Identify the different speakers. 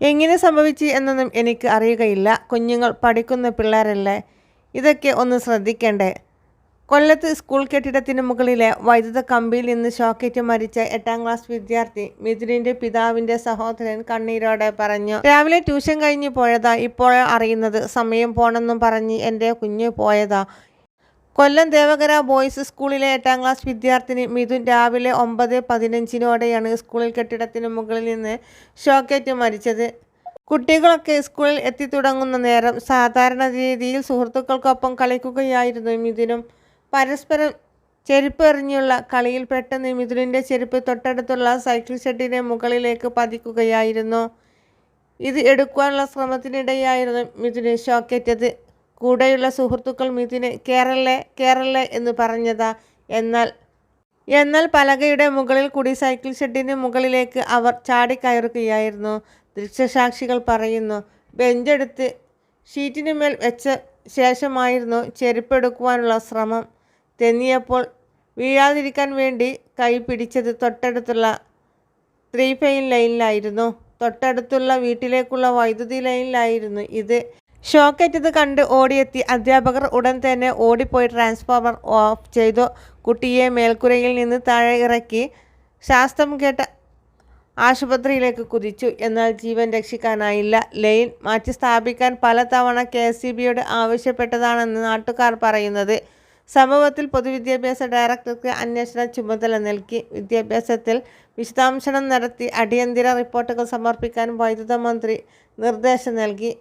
Speaker 1: എങ്ങനെ സംഭവിച്ചു എന്നൊന്നും എനിക്ക് അറിയുകയില്ല. കുഞ്ഞുങ്ങൾ പഠിക്കുന്ന പിള്ളേരല്ലേ? ഇതൊക്കെ ഒന്ന് ശ്രദ്ധിക്കേണ്ടേ? കൊല്ലത്ത് സ്കൂൾ കെട്ടിടത്തിന് മുകളിലെ വൈദ്യുത കമ്പിയിൽ നിന്ന് ഷോക്കേറ്റ് മരിച്ച എട്ടാം ക്ലാസ് വിദ്യാർത്ഥി മിഥുനിന്റെ പിതാവിന്റെ സഹോദരൻ കണ്ണീരോടെ പറഞ്ഞു രാവിലെ ട്യൂഷൻ കഴിഞ്ഞ് പോയതാ. ഇപ്പോൾ അറിയുന്നത്. സമയം പോണെന്നും പറഞ്ഞ് എന്റെ കുഞ്ഞ് പോയതാ. കൊല്ലം ദേവകര ബോയ്സ് സ്കൂളിലെ എട്ടാം ക്ലാസ് വിദ്യാർത്ഥിനി മിഥുൻ രാവിലെ ഒമ്പത് പതിനഞ്ചിനോടെയാണ് സ്കൂളിൽ കെട്ടിടത്തിന് മുകളിൽ നിന്ന് ഷോക്കേറ്റ് മരിച്ചത്. കുട്ടികളൊക്കെ സ്കൂളിൽ എത്തിത്തുടങ്ങുന്ന നേരം സാധാരണ രീതിയിൽ സുഹൃത്തുക്കൾക്കൊപ്പം കളിക്കുകയായിരുന്നു മിഥുനും. പരസ്പരം ചെരുപ്പ് എറിഞ്ഞുള്ള കളിയിൽ പെട്ടെന്ന് മിഥുനിന്റെ ചെരുപ്പ് തൊട്ടടുത്തുള്ള സൈക്കിൾ ഷെഡിന്റെ മുകളിലേക്ക് പതിക്കുകയായിരുന്നു. ഇത് എടുക്കുവാനുള്ള ശ്രമത്തിനിടെയായിരുന്നു മിഥുന് ഷോക്കേറ്റത്. കൂടെയുള്ള സുഹൃത്തുക്കൾ മിഥുനെ കേരളെ കേരളെ എന്ന് പറഞ്ഞതാ. എന്നാൽ എന്നാൽ പലകയുടെ മുകളിൽ കൂടി സൈക്കിൾ ഷെഡിന് മുകളിലേക്ക് അവർ ചാടിക്കയറുകയായിരുന്നു ദൃക്സാക്ഷികൾ പറയുന്നു ബെഞ്ചെടുത്ത് ഷീറ്റിന് മേൽ വെച്ച ശേഷമായിരുന്നു ചെരുപ്പെടുക്കുവാനുള്ള ശ്രമം. തെന്നിയപ്പോൾ വീഴാതിരിക്കാൻ വേണ്ടി കൈ പിടിച്ചത് തൊട്ടടുത്തുള്ള ത്രീ ഫെയിൻ ലൈനിലായിരുന്നു. തൊട്ടടുത്തുള്ള വീട്ടിലേക്കുള്ള വൈദ്യുതി ലൈനിലായിരുന്നു ഇത്. ഷോക്കേറ്റത് കണ്ട് ഓടിയെത്തി അധ്യാപകർ ഉടൻ തന്നെ ഓടിപ്പോയി ട്രാൻസ്ഫോമർ ഓഫ് ചെയ്തു. കുട്ടിയെ മേൽക്കുരയിൽ നിന്ന് താഴെ ഇറക്കി ശാസ്ത്രം കേട്ട ആശുപത്രിയിലേക്ക് കുതിച്ചു. എന്നാൽ ജീവൻ രക്ഷിക്കാനായില്ല. ലൈൻ മാറ്റി സ്ഥാപിക്കാൻ പലതവണ കെ എസ് സി ബിയോട് ആവശ്യപ്പെട്ടതാണെന്ന് നാട്ടുകാർ പറയുന്നത്. സംഭവത്തിൽ പൊതുവിദ്യാഭ്യാസ ഡയറക്ടർക്ക് അന്വേഷണ ചുമതല നൽകി. വിദ്യാഭ്യാസത്തിൽ വിശദാംശനം നടത്തി അടിയന്തര റിപ്പോർട്ടുകൾ സമർപ്പിക്കാൻ വൈദ്യുത മന്ത്രി നിർദ്ദേശം നൽകി.